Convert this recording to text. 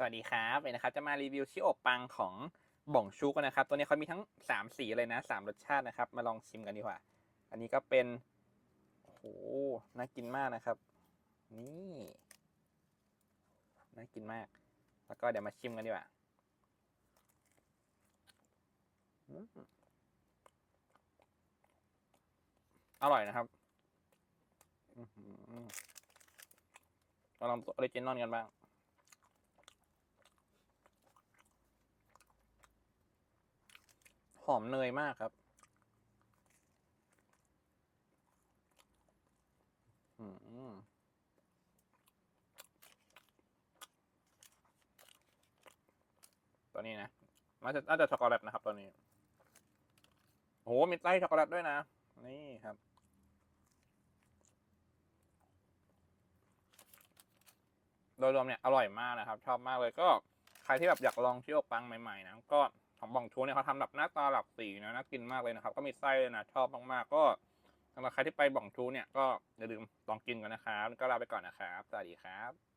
สวัสดีครับวันนี้นะครับจะมารีวิวชิโอปังของบ่องชูกันนะครับ ตัวนี้เขามีทั้ง 3 สีเลยนะ3รสชาตินะครับ มาลองชิมกันดีกว่า อันนี้ก็เป็นโอ้โหน่ากินมากนะครับ นี่น่ากินมาก แล้วก็เดี๋ยวมาชิมกันดีกว่าอร่อยนะครับอื้อหือเราลองตัวออริจินอลกันบ้าง อมเนยมากครับ อืมตัวนี้นะน่าจะน่าจะช็อกโกแลตนะครับตัวนี้โอ้โหมีไส้ช็อกโกแลตด้วยนะ นี่ครับโดยรวมเนี่ยอร่อยมากนะครับ ชอบมากเลยก็ใครที่แบบอยากลองชิโอปังใหม่ๆนะก็ ของบองชูเนี่ยเขาทำแบบหน้าตาหลักสีนะน่ากินมากเลยนะครับ ก็มีไส้เลยนะชอบมากๆก็สำหรับใครที่ไปบองชูเนี่ยก็อย่าลืมลองกินกันนะครับก็ลาไปก่อนนะครับสวัสดีครับ